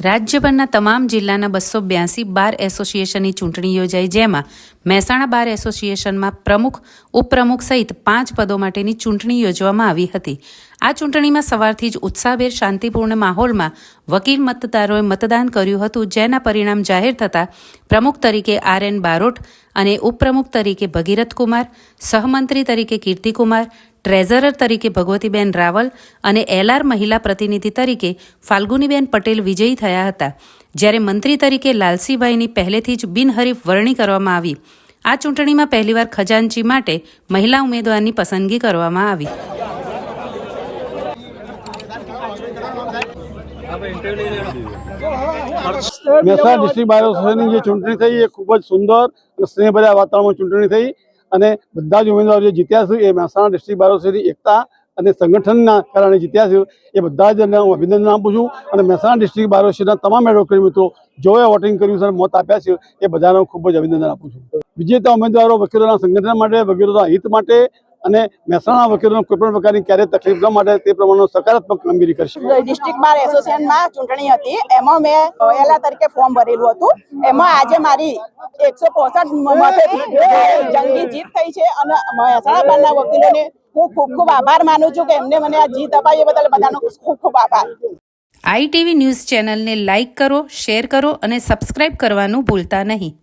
રાજ્યભરના તમામ જિલ્લાના બસો બ્યાસી બાર એસોસિએશનની ચૂંટણી યોજાઈ, જેમાં મહેસાણા બાર એસોસિએશનમાં પ્રમુખ, ઉપપ્રમુખ સહિત પાંચ પદો માટેની ચૂંટણી યોજવામાં આવી હતી. આ ચૂંટણીમાં સવારથી જ ઉત્સાહભેર શાંતિપૂર્ણ માહોલમાં વકીલ મતદારોએ મતદાન કર્યું હતું, જેના પરિણામ જાહેર થતાં પ્રમુખ તરીકે આર એન બારોટ અને ઉપપ્રમુખ તરીકે ભગીરથ કુમાર, સહમંત્રી તરીકે કીર્તિકુમાર ટ્રેઝરર તરીકે ભગવતીબેન રાવલ અને એલઆર મહિલા પ્રતિનિધિ તરીકે ફાલ્ગુનીબેન પટેલ વિજયી થયા હતા. જ્યારે મંત્રી તરીકે લાલસીભાઈની પહેલેથી જ બિનહરીફ વરણી કરવામાં આવી. આ ચૂંટણીમાં પહેલીવાર ખજાનચી માટે મહિલા ઉમેદવારની પસંદગી કરવામાં આવી. મહેસાણા ડિસ્ટ્રિક્ટ બાર જે ચૂંટણી થઈ એ ખૂબ જ સુંદર અને સ્નેહભર્યા વાતાવરણમાં ચૂંટણી થઈ. અને બધા જ ઉમેદવારો જે જીત્યા છે, એ મહેસાણા ડિસ્ટ્રિક્ટ બાર એકતા અને સંગઠનના કારણે જીત્યા છે. એ બધા જ હું અભિનંદન આપું છું. અને મહેસાણા ડિસ્ટ્રિક્ટ બાર તમામ એડવોકેટ મિત્રો જોએ વોટિંગ કર્યું છે અને મત આપ્યા છે, એ બધાનો ખૂબ જ અભિનંદન આપું છું. વિજેતા ઉમેદવારો વકીલોના સંગઠન માટે, વગેરેના હિત માટે અને મહેસાણા વકીલોને કોઈ પણ પ્રકારની ક્યારેય તકલીફ ન માટે તે પ્રમાણે સકારાત્મક કામગીરી કરશે ડિસ્ટ્રિક્ટ બાર એસોસિએશનમાં ચૂંટણી હતી. એમાં મેં ઓએલા તરીકે ફોર્મ ભરેલું હતું. એમાં આજે મારી એકસો પોસઠ મતેથી જંગી જીત થઈ છે. અને મહેસાણા બારના વકીલોને હું ખૂબ ખૂબ આભાર માનું છું કે એમને મને આ જીત અપાવી એ બદલ બધાનો ખૂબ ખૂબ આભાર. આઈટીવી ન્યૂઝ ચેનલને લાઇક કરો શેર કરો અને સબસ્ક્રાઇબ કરવાનું ભૂલતા નહીં.